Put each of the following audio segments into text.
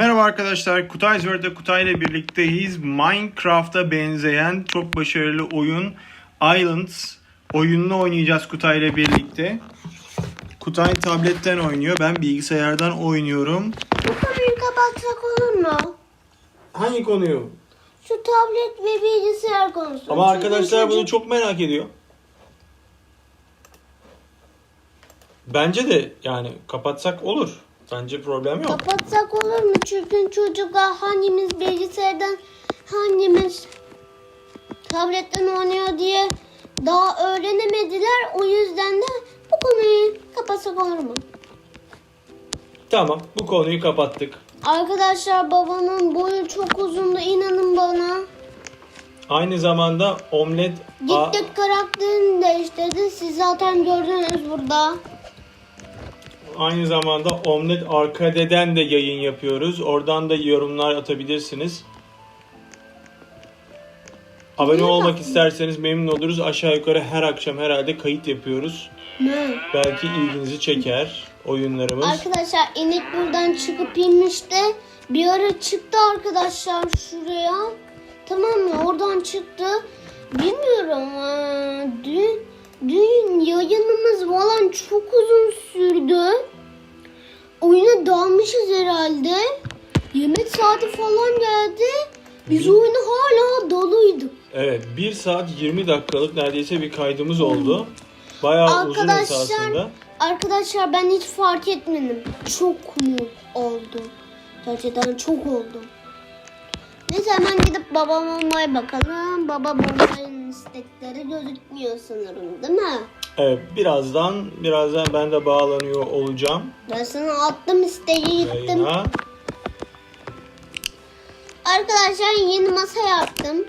Merhaba arkadaşlar, Kutay World'de Kutay ile birlikteyiz. Minecraft'a benzeyen çok başarılı oyun Islands oyununu oynayacağız Kutay ile birlikte. Kutay tabletten oynuyor, ben bilgisayardan oynuyorum. Bu konuyu kapatsak olur mu? Hangi konuyu? Şu tablet ve bilgisayar konusu. Ama arkadaşlar bunu çok merak ediyor. Bence de yani kapatsak olur. Bence problem yok. Kapatsak olur mu? Çünkü çocuklar hangimiz bilgisayardan hangimiz tabletten oynuyor diye daha öğrenemediler. O yüzden de bu konuyu kapatsak olur mu? Tamam, bu konuyu kapattık. Arkadaşlar babamın boyu çok uzundu inanın bana. Aynı zamanda omlet Gittik karakterini değiştirdi. Siz zaten gördünüz burada. Aynı zamanda Omlet Arkade'den de yayın yapıyoruz. Oradan da yorumlar atabilirsiniz. Abone olmak isterseniz memnun oluruz. Aşağı yukarı her akşam herhalde kayıt yapıyoruz. Ne? Belki ilginizi çeker oyunlarımız. Arkadaşlar inek buradan çıkıp inmişti. Bir ara çıktı arkadaşlar şuraya. Tamam mı? Oradan çıktı. Bilmiyorum. Dün, dün yayınımız falan çok uzun sürdü. Oyuna dalmışız herhalde. Yemek saati falan geldi. Biz Bir- oyuna hala dalıydık. Evet 1 saat 20 dakikalık neredeyse bir kaydımız oldu. Bayağı uzun esasında. arkadaşlar ben hiç fark etmedim. Çok mu oldu? Gerçekten çok oldu. Neyse hemen gidip babam olmaya bakalım. Babam olmanın istekleri gözükmüyor sanırım değil mi? Evet birazdan birazdan ben de bağlanıyor olacağım Ben sana attım isteği gittim. yayına. Arkadaşlar yeni masa yaptım.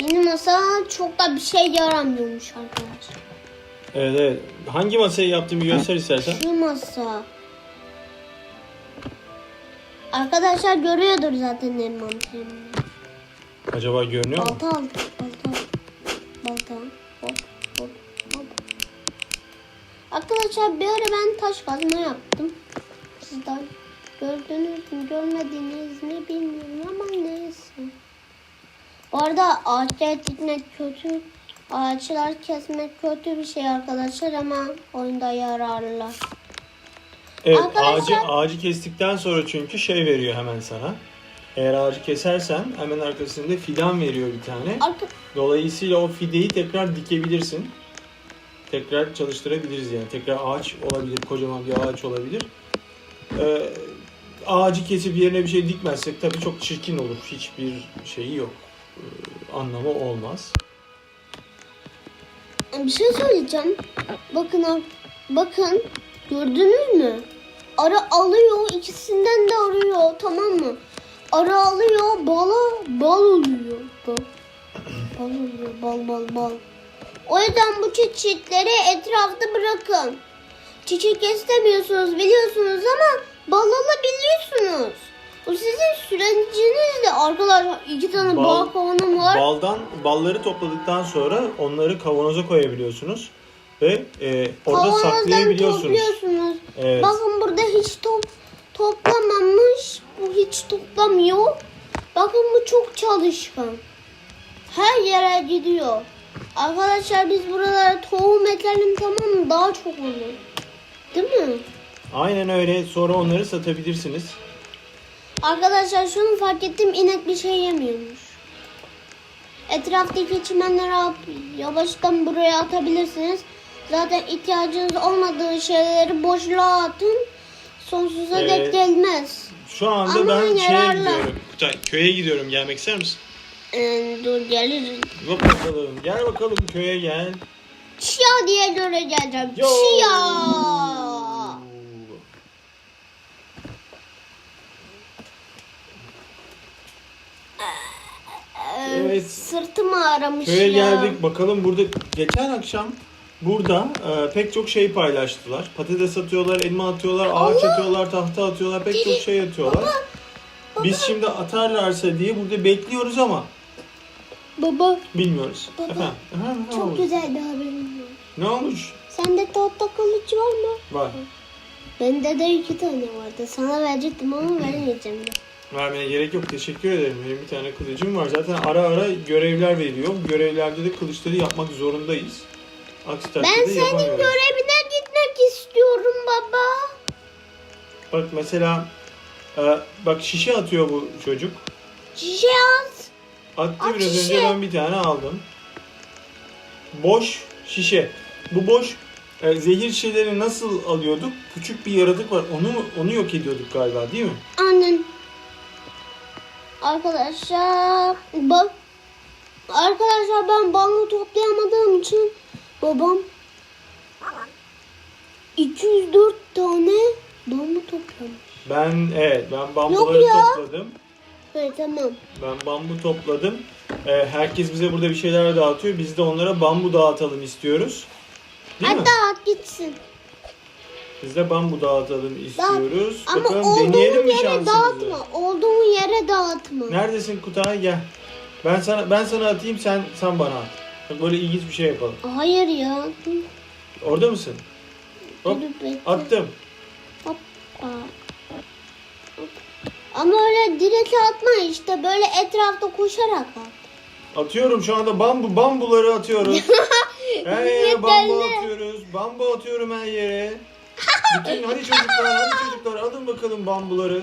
Yeni masa çok da bir şey yaramıyormuş arkadaşlar. Evet evet. Hangi masayı yaptığımı göster istersen. Şu masa. Arkadaşlar görüyordur zaten benim mantığımı. Acaba görünüyor mu? Balta al. Balta al. Balta. Arkadaşlar bir ara ben taş kazma yaptım. Sizden gördünüz mü görmediniz mi bilmiyorum ama neyse. Bu arada ağaçlar dikmek kötü. Ağaçlar kesmek kötü bir şey arkadaşlar ama oyunda yararlı. Evet Arkadaşlar- ağacı, ağacı kestikten sonra çünkü şey veriyor hemen sana. Eğer ağacı kesersen hemen arkasında fidan veriyor bir tane. Arka, Dolayısıyla o fideyi tekrar dikebilirsin. Tekrar çalıştırabiliriz yani. Tekrar ağaç olabilir, kocaman bir ağaç olabilir. Ee, ağacı kesip yerine bir şey dikmezsek tabii çok çirkin olur. Hiçbir şeyi yok. Ee, anlamı olmaz. bir şey söyleyeceğim. Bakın bakın gördünüz mü? Ara alıyor ikisinden de arıyor tamam mı? Ara alıyor bala bal oluyor. Bal, bal oluyor bal bal bal. O yüzden bu çiçekleri etrafta bırakın. Çiçek istemiyorsunuz biliyorsunuz ama bal alabiliyorsunuz. Bu sizin sürecinizde arkadaşlar iki tane Bal- bal kovanım var. Baldan balları topladıktan sonra onları kavanoza koyabiliyorsunuz ve e, orada Kavanozdan saklayabiliyorsunuz. topluyorsunuz. Evet. Bakın burada hiç top toplamamış. Bu hiç toplamıyor. Bakın bu çok çalışkan. Her yere gidiyor. Arkadaşlar biz buralara tohum ekelim tamam mı? Daha çok olur. Değil mi? Aynen öyle. Sonra onları satabilirsiniz. Arkadaşlar şunu fark ettim inek bir şey yemiyormuş. Etraftaki çimenleri yavaştan buraya atabilirsiniz. Zaten ihtiyacınız olmadığı şeyleri boşluğa atın. Sonsuza Evet. dek gelmez. Şu anda Ama ben şeye yararlı. gidiyorum. Köye gidiyorum. Gelmek ister misin? Ee, dur gelir. Bak bakalım. Gel bakalım köye gel. Çiya diye göre geleceğim. Yo. Çiya. Evet. Sırtım ağrımış Köye ya. geldik. Bakalım burada geçen akşam burada e, pek çok şey paylaştılar. Patates atıyorlar, elma atıyorlar, ağaç Allah! atıyorlar, tahta atıyorlar, pek çok şey atıyorlar. Biz şimdi atarlarsa diye burada bekliyoruz ama Baba bilmiyoruz. Baba, Efendim, efendim, ne çok oldu? güzel bir haberim var. Ne olmuş? Sende tahta kılıç var mı? Var. Bende de iki tane vardı. Sana verecektim ama vermeyeceğim de. Vermene gerek yok. Teşekkür ederim. Benim bir tane kılıcım var. Zaten ara ara görevler veriliyor. Görevlerde de kılıçları yapmak zorundayız. Aksi Ben takdirde senin yapamıyoruz. görevine gitmek istiyorum baba. Bak mesela e, bak şişe atıyor bu çocuk. Şişe az. Attı At biraz şişe. önce ben bir tane aldım. Boş şişe. Bu boş e, zehir şişeleri nasıl alıyorduk? Küçük bir yaratık var. Onu mu- onu yok ediyorduk galiba değil mi? Annen. Arkadaşlar bak. Arkadaşlar ben bambu toplayamadığım için babam 204 tane bambu toplamış. Ben evet ben bambuları ya. topladım. Evet tamam. Ben bambu topladım. E, herkes bize burada bir şeyler dağıtıyor. Biz de onlara bambu dağıtalım istiyoruz. Değil mi? Hatta at gitsin. Biz de bambu dağıtalım istiyoruz. Ama Bakalım olduğun deneyelim mi yere şansımızı? dağıtma. Olduğun yere dağıtma. Neredesin Kutay? Gel. Ben sana ben sana atayım sen sen bana at. Bak böyle ilginç bir şey yapalım. Hayır ya. Orada mısın? Hop dur, bekle. attım. Hoppa. Ama öyle direkt atma işte böyle etrafta koşarak at. Atıyorum şu anda bambu bambuları atıyoruz. her yere bambu atıyoruz. Bambu atıyorum her yere. Bütün hadi çocuklar hadi çocuklar alın bakalım bambuları.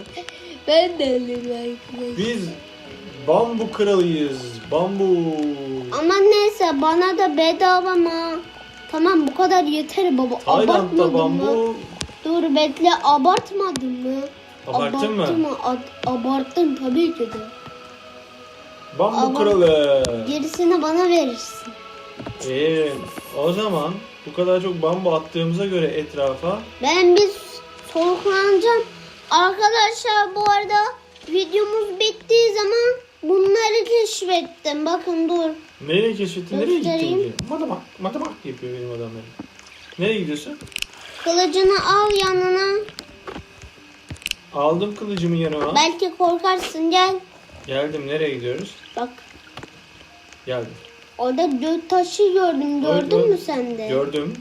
Ben de öyle Biz bambu kralıyız. Bambu. Ama neyse bana da bedava mı? Tamam bu kadar yeter baba. Tayland'da Abartmadın mı? bambu. Dur bekle abartmadın mı? Abarttın mı? Mı? Ad- abarttın tabii ki de. Bambu Abart- kralı. Gerisini bana verirsin. Ee, o zaman bu kadar çok bambu attığımıza göre etrafa Ben bir soluklanacağım. Arkadaşlar bu arada videomuz bittiği zaman bunları keşfettim. Bakın dur. nereye keşfettin? Nereye gittin Göstereyim. ki? Matematik, matematik yapıyor benim adamlarım. Nereye gidiyorsun? Kılıcını al yanına. Aldım kılıcımı yanıma. Belki korkarsın gel. Geldim. Nereye gidiyoruz? Bak Geldim. orada gök taşı gördüm. Gördün Gör- mü sen de? Gördüm.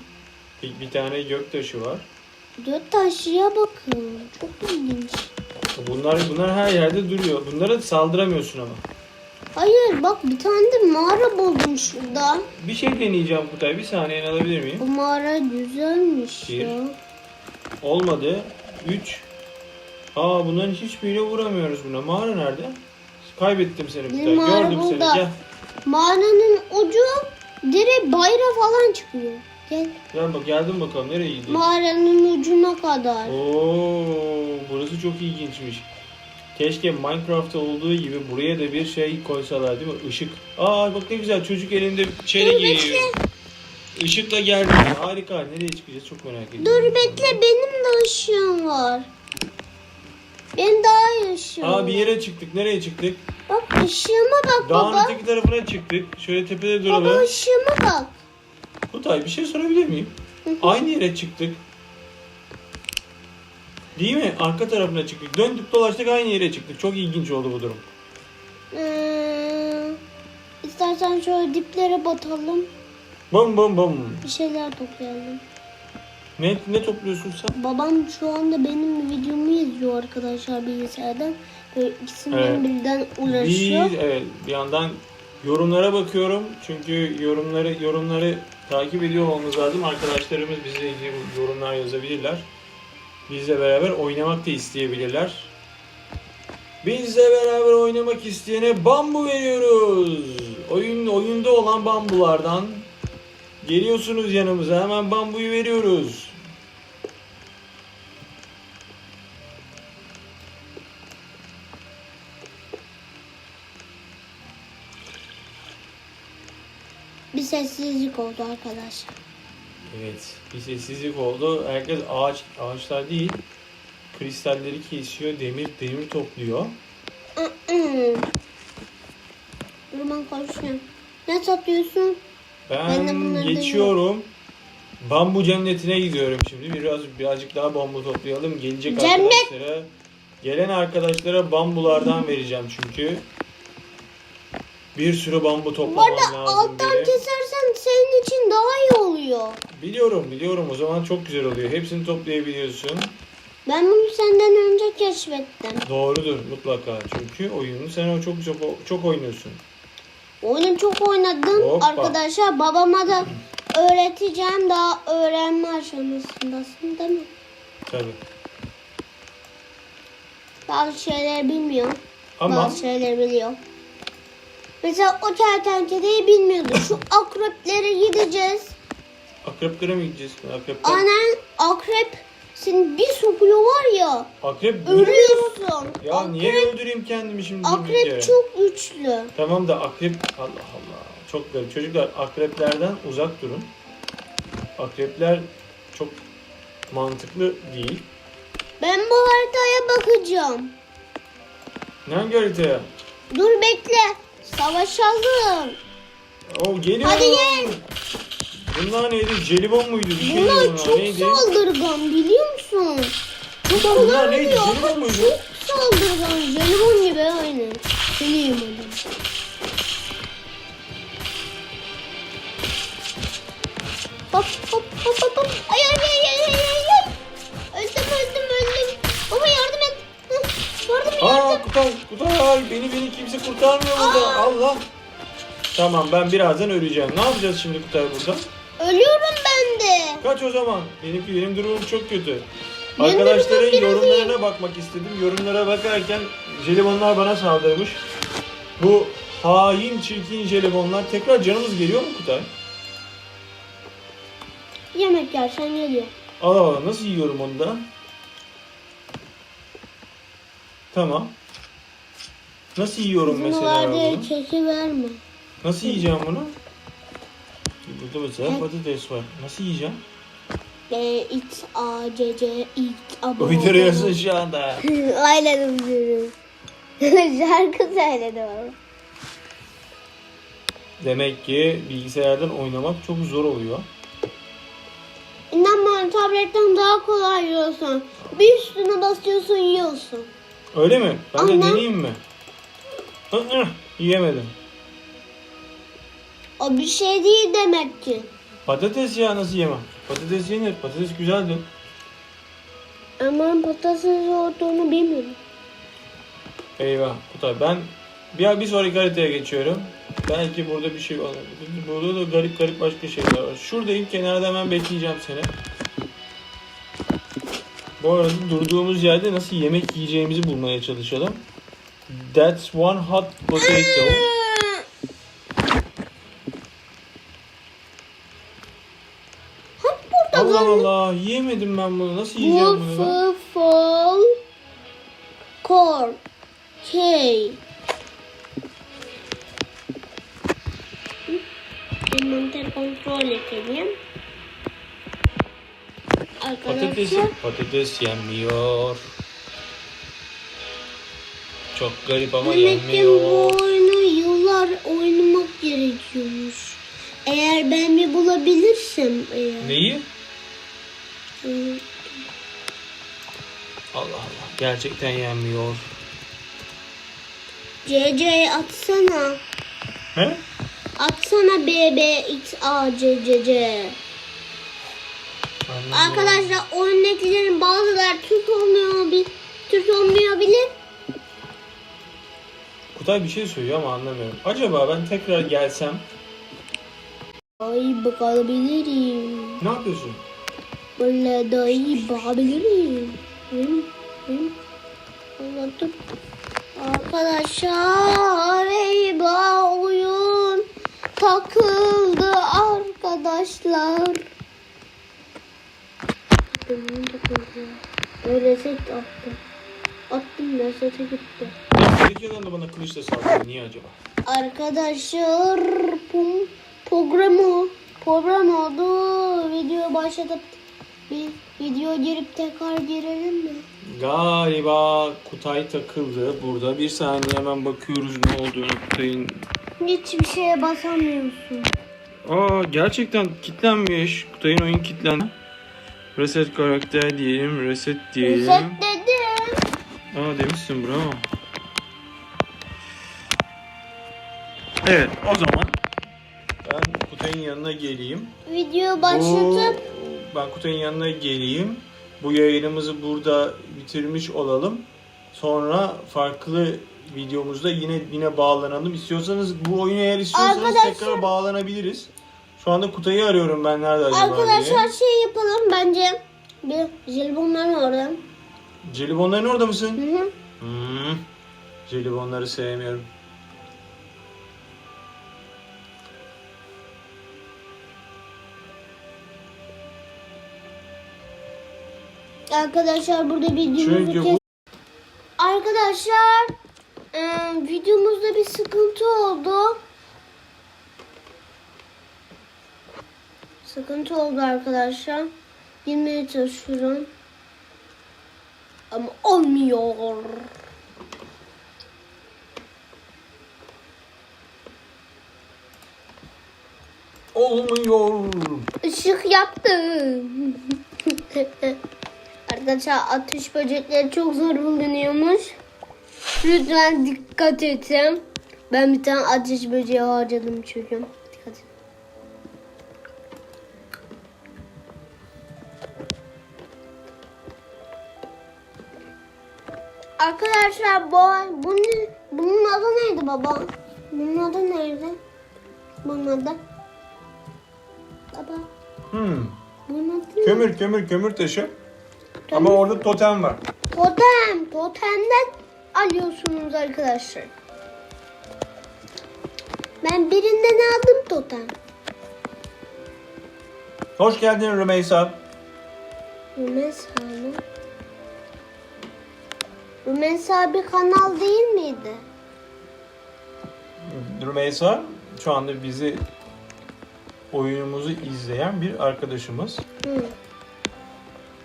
Bir, bir tane göktaşı var. Gök taşıya bakın. Çok ilginç. Bunlar bunlar her yerde duruyor. Bunlara saldıramıyorsun ama. Hayır bak bir tane de mağara buldum şurada. Bir şey deneyeceğim Kutay. Bir saniyeni alabilir miyim? Bu mağara güzelmiş Bir. ya. Olmadı. 3. Aa bunların hiçbiriyle vuramıyoruz buna. Mağara nerede? Kaybettim seni Bir Kutay. mağara Gördüm seni. burada. Gel. Mağaranın ucu direkt bayra falan çıkıyor. Gel. Gel bak geldim bakalım. Nereye gidiyorsun? Mağaranın ucuna kadar. Oo, burası çok ilginçmiş. Keşke Minecraft'ta olduğu gibi buraya da bir şey koysalar değil mi? Işık. Aa bak ne güzel çocuk elinde şeyle Dur, geliyor. Işıkla geldi. Harika. Nereye çıkacağız çok merak ediyorum. Dur bekle benim de ışığım var. Benim daha ışığım Aa bir yere çıktık. Nereye çıktık? Bak ışığıma bak Dağın baba. öteki tarafına çıktık. Şöyle tepede Baba duralım. ışığıma bak. Kutay bir şey sorabilir miyim? Aynı yere çıktık. Değil mi? Arka tarafına çıktık. Döndük dolaştık aynı yere çıktık. Çok ilginç oldu bu durum. Ee, istersen şöyle diplere batalım. Bum bum bum. Bir şeyler toplayalım. Ne, ne topluyorsun sen? Babam şu anda benim videomu izliyor arkadaşlar bilgisayardan. Böyle ikisinden Evet. birden uğraşıyor. Bir, evet, bir yandan yorumlara bakıyorum. Çünkü yorumları yorumları takip ediyor olmamız lazım. Arkadaşlarımız bizle ilgili yorumlar yazabilirler. Bizle beraber oynamak da isteyebilirler. Bizle beraber oynamak isteyene bambu veriyoruz. Oyun oyunda olan bambulardan geliyorsunuz yanımıza. Hemen bambuyu veriyoruz. Bir sessizlik oldu arkadaşlar. Evet, bir sessizlik oldu. Herkes ağaç ağaçlar değil, kristalleri kesiyor, demir demir topluyor. Dur ben konuşuyorum. Ne satıyorsun? Ben de Ben bunları geçiyorum. Bambu cennetine gidiyorum şimdi. Biraz birazcık daha bambu toplayalım. Gelecek Cennet! arkadaşlara, gelen arkadaşlara bambulardan vereceğim çünkü. Bir sürü bambu Bu toplamam arada lazım alttan benim. kesersen senin için daha iyi oluyor. Biliyorum biliyorum o zaman çok güzel oluyor. Hepsini toplayabiliyorsun. Ben bunu senden önce keşfettim. Doğrudur mutlaka. Çünkü oyunu sen o çok çok çok oynuyorsun. Oyunu çok oynadım. Hoppa. Arkadaşlar babama da öğreteceğim. Daha öğrenme aşamasındasın değil mi? Tabii. Bazı şeyleri bilmiyor. Ama Bazı şeyleri biliyor. Mesela o kertenkeleyi bilmiyordu. Şu akreplere gideceğiz. akreplere mi gideceğiz? Akrepler. Annen akrep seni bir sokuyor var ya. Akrep Ölüyorsun. Ya akrep, niye öldüreyim kendimi şimdi? akrep çok güçlü. Tamam da akrep Allah Allah. Çok garip. Çocuklar akreplerden uzak durun. Akrepler çok mantıklı değil. Ben bu haritaya bakacağım. Ne hangi haritaya? Dur bekle. Savaşalım. O geliyor. Hadi gel. Bunlar neydi? Jelibon muydu? Bir şeydi Bunlar bunlar. çok neydi? saldırgan biliyor musun? Çok Bunlar- kolay neydi? oluyor Jelibon muydu? Çok saldırgan. Jelibon gibi aynı. Seni yemedim. Hop hop hop hop hop. Ay ay ay ay ay ay ay. Öldüm öldüm öldüm. Baba yardım et. Hı, Yardım et. Aa Kutay, Kutay beni beni kimse kurtarmıyor burada. Allah. Tamam ben birazdan öleceğim. Ne yapacağız şimdi Kutay burada? Ölüyorum ben de. Kaç o zaman? Benim benim durumum çok kötü. Benim Arkadaşların durumum biraz yorumlarına iyi. bakmak istedim. Yorumlara bakarken jelibonlar bana saldırmış. Bu hain çirkin jelibonlar tekrar canımız geliyor mu Kutay? Yemek yersen geliyor. Allah Allah nasıl yiyorum onu da? Tamam. Nasıl yiyorum Bunu mesela var diye bunu? keki verme. Nasıl yiyeceğim bunu? Burada mesela patates var. Nasıl yiyeceğim? B, X, A, C, C, X, A, B, Uyduruyorsun şu anda. Aynen uyduruyorum. Şarkı söyledim ama. Demek ki bilgisayardan oynamak çok zor oluyor. İnan bana tabletten daha kolay yiyorsun. Bir üstüne basıyorsun yiyorsun. Öyle mi? Ben de Ama- deneyeyim mi? Hı hı, Yiyemedim. O bir şey değil demek ki. Patates ya nasıl yemem? Patates yenir. Patates güzeldir. Ama patates olduğunu bilmiyorum. Eyvah Kutay ben bir, bir sonraki haritaya geçiyorum. Belki burada bir şey var. Burada da garip garip başka şeyler var. Şuradayım kenarda hemen bekleyeceğim seni. Bu arada durduğumuz yerde nasıl yemek yiyeceğimizi bulmaya çalışalım. That's one hot potato. Hep burada Allah yiyemedim ben bunu. Nasıl yiyeceğim bunu ben? Waffle Corn Cake Envanter kontrol edelim. Patates, Arkadaşlar patates yenmiyor. Çok garip ama ki bu yenmiyor. oyunu yıllar oynamak gerekiyormuş. Eğer ben bir bulabilirsem eğer. Neyi? Allah Allah. Gerçekten yenmiyor. CC atsana. He? Atsana B B X A C C C. Anladım. Arkadaşlar oyundakilerin bazıları Türk olmuyor, bir Türk olmayabilir. Kutay bir şey söylüyor ama anlamıyorum. Acaba ben tekrar gelsem Ay bakabilirim. ne yapıyorsun? Böyle daha iyi bakabilirim. Hı, hı. Anladım. Arkadaşlar eyvah oyun takıldı arkadaşlar. Oyun takıldı. Böyle reset attım. Attım resete gitti. Yandan da bana kılıçla saldırıyor. Niye acaba? Arkadaşlar pum, program o. Program oldu. Video başlatıp bir video girip tekrar girelim mi? Galiba Kutay takıldı. Burada bir saniye hemen bakıyoruz ne olduğunu Kutay'ın. Hiçbir şeye basamıyorsun. Aa gerçekten kilitlenmiş. Kutay'ın oyun kilitlendi. Reset karakter diyelim. Reset diyelim. Reset dedim. Aa demişsin bravo. Evet o zaman ben Kutay'ın yanına geleyim. Video başlatıp ben Kutay'ın yanına geleyim. Bu yayınımızı burada bitirmiş olalım. Sonra farklı videomuzda yine yine bağlanalım. İstiyorsanız bu oyunu eğer istiyorsanız Arkadaşlar- tekrar bağlanabiliriz. Şu anda Kutay'ı arıyorum ben nerede acaba arkadaşlar diye. şey yapalım bence. Bir jelibonlar orada. Jelibonların orada Hı mısın? hı. Hmm. Jelibonları sevmiyorum. Arkadaşlar burada videomuzu Çünkü kes- bu Arkadaşlar e, videomuzda bir sıkıntı oldu. Sıkıntı oldu arkadaşlar. Girmeye çalışıyorum. Ama olmuyor. olmuyor. Işık yaptım. Arkadaşlar ateş böcekleri çok zor bulunuyormuş. Lütfen dikkat edin. Ben bir tane ateş böceği harcadım çünkü. Dikkat. Arkadaşlar bu bunun, bunun adı neydi baba? Bunun adı neydi? Bunun adı? Baba. Hmm. Bunun adı? Kömür kömür kömür taşı. Ama orada totem var. Totem. Totemden alıyorsunuz arkadaşlar. Ben birinden aldım totem. Hoş geldin Rümeysa. Rümeysa mı? Rümeysa bir kanal değil miydi? Rümeysa şu anda bizi oyunumuzu izleyen bir arkadaşımız. Hı.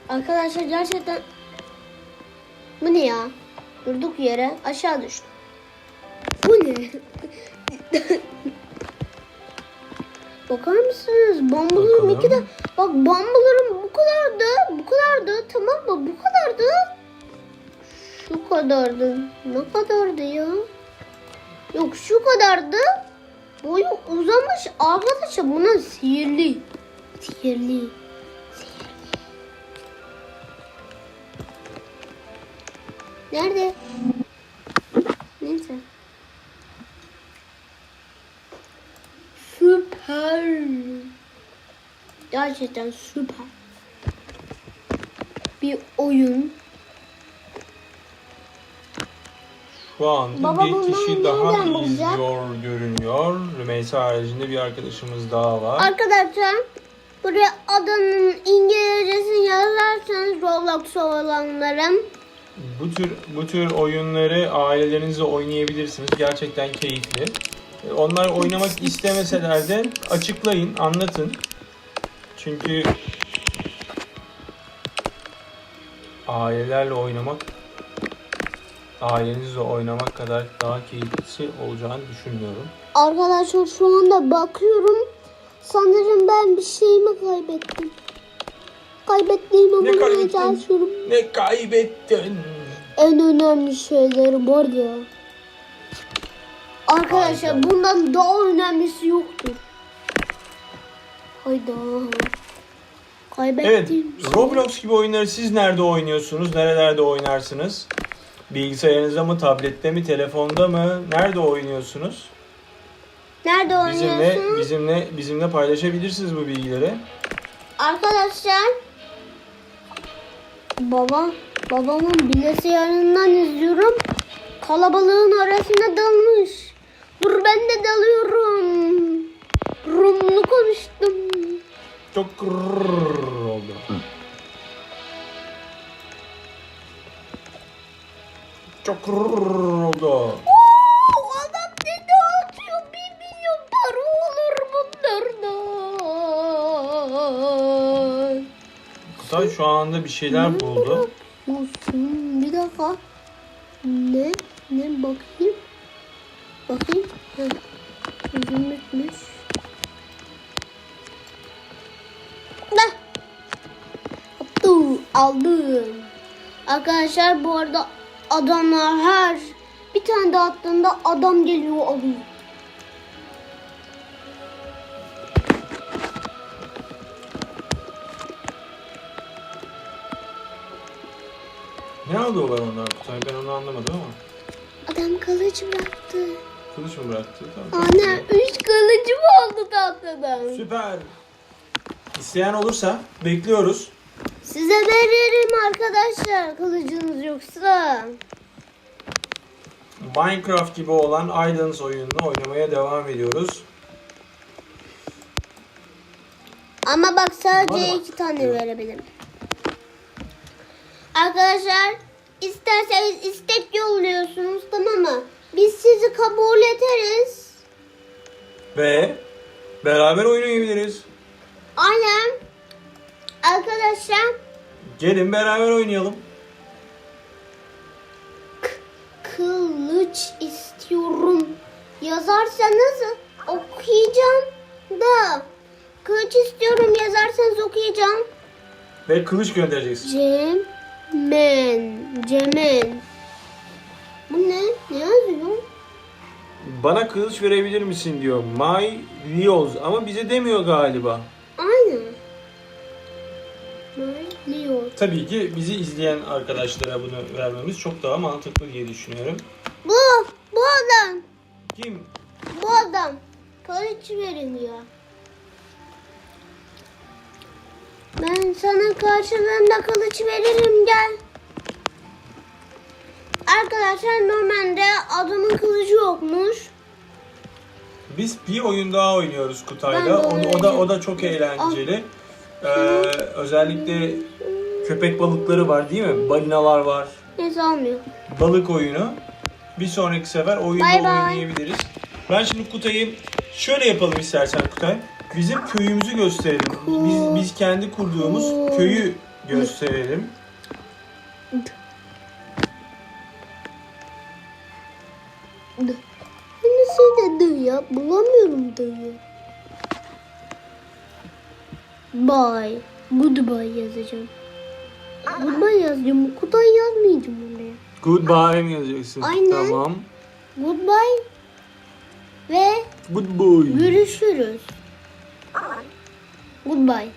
Arkadaşlar gerçekten bu ne ya? Durduk yere aşağı düştüm. Bu ne? Bakar mısınız? Bambularım iki de bak bambularım bu kadardı. Bu kadardı. Tamam mı? Bu kadardı. Şu kadardı. Ne kadardı ya? Yok şu kadardı. Boyu uzamış. Arkadaşlar buna sihirli. Sihirli. Nerede? Neyse. Süper. Gerçekten süper. Bir oyun. Şu anda Baba, bir kişi daha nereden bulacak? izliyor görünüyor. Rümeysa haricinde bir arkadaşımız daha var. Arkadaşlar buraya adanın İngilizcesini yazarsanız Roblox olanların Bu tür bu tür oyunları ailelerinizle oynayabilirsiniz. Gerçekten keyifli. E, Onlar oynamak istemeseler de açıklayın, anlatın. Çünkü ailelerle oynamak ailenizle oynamak kadar daha keyiflisi olacağını düşünmüyorum. Arkadaşlar şu anda bakıyorum. Sanırım ben bir şeyimi kaybettim. Kaybettiğimi Ne bulmaya kaybettin? Ne kaybettin? En önemli şeyleri var ya. Arkadaşlar Hayda. bundan daha önemlisi yoktur. Hayda. Evet, Kaybettim. Roblox gibi oyunları siz nerede oynuyorsunuz? Nerelerde oynarsınız? Bilgisayarınızda mı, tablette mi, telefonda mı? Nerede oynuyorsunuz? Nerede Bizimle oynuyorsun? bizimle bizimle paylaşabilirsiniz bu bilgileri. Arkadaşlar baba babamın bilgisayarından izliyorum. Kalabalığın arasına dalmış. Dur ben de dalıyorum. Rumlu konuştum. Çok kırrrr oldu. Çok kırrrr oldu. Kutay şu anda bir şeyler buldu. Olsun bir dakika. Ne? Ne bakayım? Bakayım. Bitmiş. Ne? Yaptı. Aldım. Arkadaşlar bu arada adamlar her bir tane daha attığında adam geliyor alıyor. Ne alıyorlar onlar Kutay? Ben onu anlamadım ama. Adam kılıç bıraktı. Kılıç mı bıraktı? Tamam. Ana üç kılıcım oldu tahtadan. Süper. İsteyen olursa bekliyoruz. Size veririm arkadaşlar kılıcınız yoksa. Minecraft gibi olan Islands oyununu oynamaya devam ediyoruz. Ama bak sadece Bana bak. iki tane verebilirim. Arkadaşlar isterseniz istek yolluyorsunuz tamam mı? Biz sizi kabul ederiz. Ve beraber oynayabiliriz. Aynen. Arkadaşlar Gelin beraber oynayalım. kılıç istiyorum yazarsanız okuyacağım da kılıç istiyorum yazarsanız okuyacağım. Ve kılıç göndereceksin. Cemen. Cemen. Bu ne? Ne yazıyor? Bana kılıç verebilir misin diyor. My Leos ama bize demiyor galiba. Aynı. Leo. Tabii ki bizi izleyen arkadaşlara bunu vermemiz çok daha mantıklı diye düşünüyorum. Bu, bu adam. Kim? Bu adam. Kılıç verin diyor. Ben sana karşılığında kılıç veririm gel. Arkadaşlar normalde adamın kılıcı yokmuş. Biz bir oyun daha oynuyoruz Ben Kutay'la. de O, o da o da çok eğlenceli. Ee, özellikle köpek balıkları var değil mi? Balinalar var. Neyse almıyor. Balık oyunu. Bir sonraki sefer oyunda Bay bay. oynayabiliriz. Ben şimdi Kutay'ı şöyle yapalım istersen Kutay. Bizim köyümüzü gösterelim. Biz, biz kendi kurduğumuz köyü gösterelim. Nasıl dı ya? Bulamıyorum dayı. Bye. Goodbye yazacağım. Goodbye yazacağım. Kutay yazmayacağım oraya. Goodbye mi yazacaksın? Aynen. Tamam. Goodbye. Ve Goodbye. görüşürüz. Goodbye.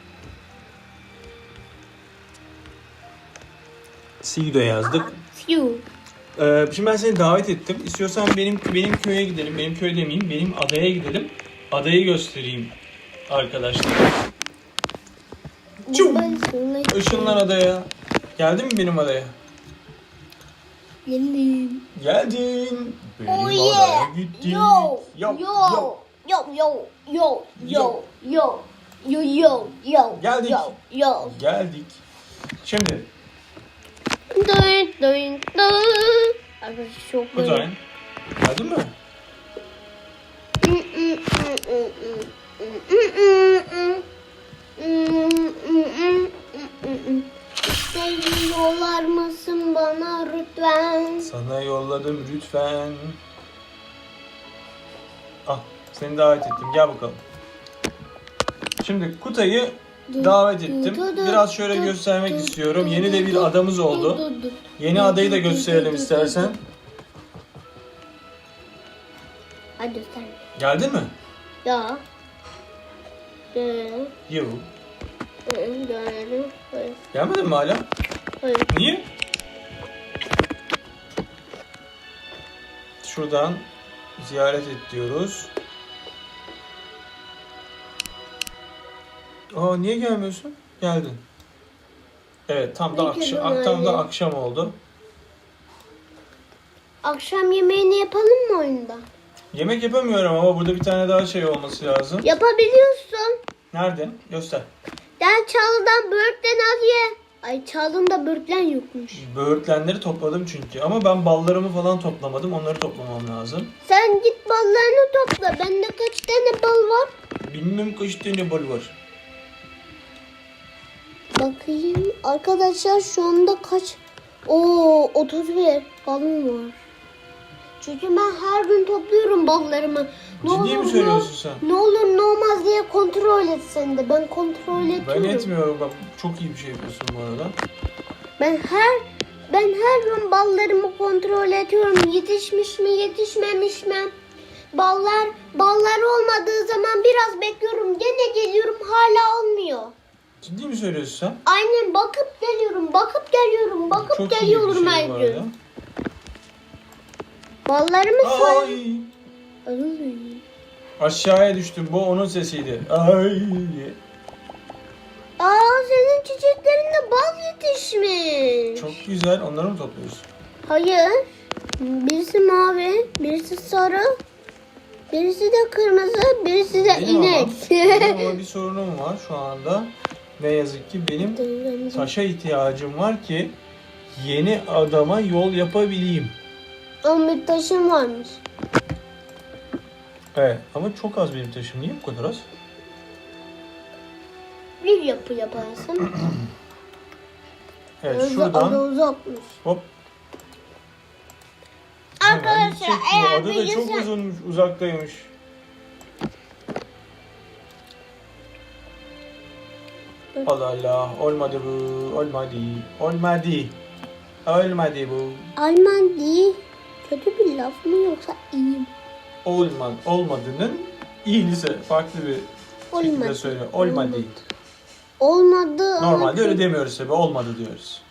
See you da yazdık. See you. Ee, şimdi ben seni davet ettim. İstiyorsan benim benim köye gidelim. Benim köy demeyeyim. Benim adaya gidelim. Adayı göstereyim arkadaşlar. Çum. Işınlan adaya. Geldin mi benim adaya? Geldim. Geldin. Benim Oh adaya yeah. gittin. Yo. Yo, Yo. yo. Yo yo yo yo yo yo yo yo. Geldik. Yo yo. Geldik. Şimdi. Dön dön dön. Arkadaşlar çok Bu dön. Geldin mi? Sevgi yollar mısın bana lütfen? Sana yolladım lütfen. Ah seni davet ettim. Gel bakalım. Şimdi Kutay'ı davet ettim. Biraz şöyle göstermek istiyorum. Yeni de bir adamız oldu. Yeni adayı da gösterelim istersen. Hadi sen. Geldin mi? Ya. Yok. Hayır. Gelmedin mi hala? Hayır. Niye? Şuradan ziyaret et diyoruz. Aa niye gelmiyorsun? Geldin. Evet tam da Ne akşam tam da akşam oldu. Akşam yemeğini yapalım mı oyunda? Yemek yapamıyorum ama burada bir tane daha şey olması lazım. Yapabiliyorsun. Nerede? Göster. Gel çalıdan böğürtlen al ye. Ay çalında böğürtlen yokmuş. Böğürtlenleri topladım çünkü ama ben ballarımı falan toplamadım. Onları toplamam lazım. Sen git ballarını topla. Bende kaç tane bal var? Bilmem kaç tane bal var. Bakayım. Arkadaşlar şu anda kaç? Oo 31 balım var. Çünkü ben her gün topluyorum ballarımı. Ne Ciddi olur, mi söylüyorsun sen? Ne olur ne olmaz diye kontrol et sen de. Ben kontrol ediyorum. Ben etmiyorum bak çok iyi bir şey yapıyorsun bu arada. Ben her ben her gün ballarımı kontrol ediyorum. Yetişmiş mi, yetişmemiş mi? Ballar ballar olmadığı zaman biraz bekliyorum. Gene geliyorum hala olmuyor. Ciddi mi söylüyorsun sen? Aynen bakıp geliyorum, bakıp geliyorum, bakıp Çok iyi bir geliyorum şey her bu gün. arada. Ballarımı say. Ay. Aşağıya düştüm. Bu onun sesiydi. Ay diye. Aa senin çiçeklerinde bal yetişmiş. Çok güzel. Onları mı topluyorsun? Hayır. Birisi mavi, birisi sarı, birisi de kırmızı, birisi de Benim ama- inek. Benim ama bir sorunum var şu anda. Ne yazık ki benim taşa ihtiyacım var ki yeni adama yol yapabileyim. Ama bir taşım varmış. Evet ama çok az benim taşım. Niye bu kadar az? Bir yapı yaparsın. Evet Özü ada şuradan uzakmış. hop. hemen Arkadaşlar bu. eğer Adı da çok bilgisayar... uzunmuş, uzaktaymış. Allah Allah, olmadı bu, olmadı, olmadı, olmadı bu, Alman değil. Kötü bir laf mı yoksa iyi mi? olmadı, olmadığının iyisi farklı bir şekilde Olmadı. söyle, olmadı. Olmadı ama, Normalde öyle demiyoruz tabi, olmadı diyoruz.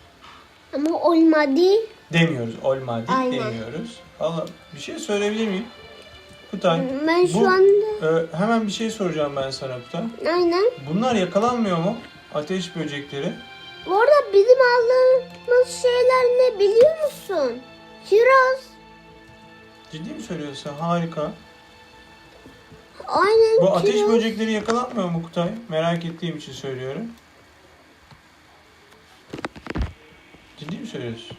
ama olmadı. Demiyoruz, olmadı Aynen. demiyoruz. Allah, bir şey söyleyebilir miyim? Kutay, Ben şu bu- anda e, hemen bir şey soracağım ben sana Kutay. aynen. Bunlar yakalanmıyor mu? Ateş böcekleri. Bu arada bizim aldığımız şeyler ne biliyor musun? Kiraz. Ciddi mi söylüyorsun? Harika. Aynen Bu ateş kiraz. böcekleri yakalanmıyor mu Kutay? Merak ettiğim için söylüyorum. Ciddi mi söylüyorsun?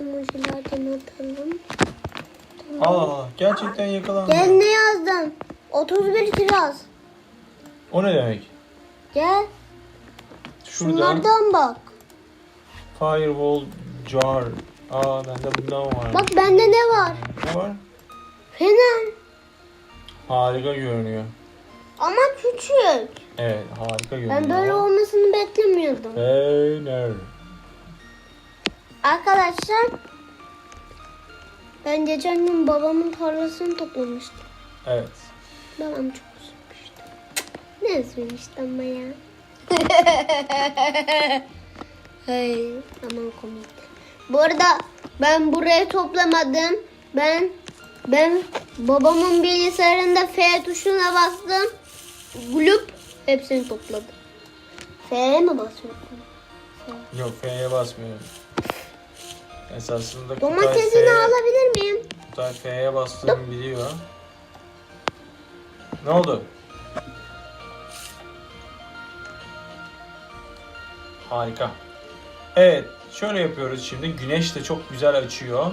Emojilerden atalım. Allah Allah. Gerçekten yakalanmıyor. Gel ne yazdım? 31 kiraz. O ne demek? Gel. Şuradan Şunlardan bak. Firewall Jar. Aa bende bundan var. Bak bende ne var? Ne var? Fener. Harika görünüyor. Ama küçük. Evet harika görünüyor. Ben böyle olmasını beklemiyordum. Fener. Arkadaşlar ben geçen gün babamın tarlasını toplamıştım. Evet. Babam çok üzülmüştü. Ne üzülmüştü ama ya. Hey, aman komikti. Bu arada ben buraya toplamadım. Ben ben babamın bilgisayarında F tuşuna bastım. Glup hepsini topladım. F'ye mi basıyorsun? Yok F'ye basmıyorum. Esasında Domatesini alabilir miyim? Kutay F'ye bastığımı biliyor. Ne oldu? Harika. Evet, şöyle yapıyoruz şimdi. Güneş de çok güzel açıyor.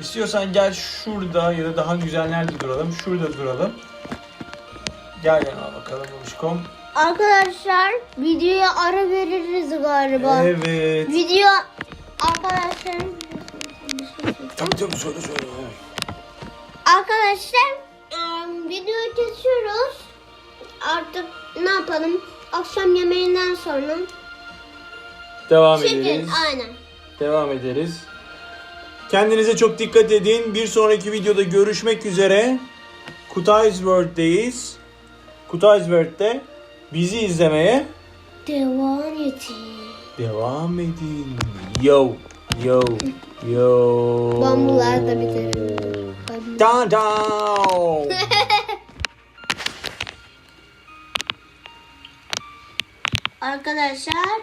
İstiyorsan gel şurada ya da daha güzel nerede duralım? Şurada duralım. Gel yana bakalım Muşkom. Arkadaşlar videoya ara veririz galiba. Evet. Video arkadaşlar Tabii tabii söyle söyle. arkadaşlar kesiyoruz. Artık ne yapalım? Akşam yemeğinden sonra Devam çekin. ederiz. Aynen. Devam ederiz. Kendinize çok dikkat edin. Bir sonraki videoda görüşmek üzere. Kutay's World'deyiz. Kutay's World'de bizi izlemeye Devam edin. devam edin. Yo, yo, yo. Bambular da biterim. Down, down. Arkadaşlar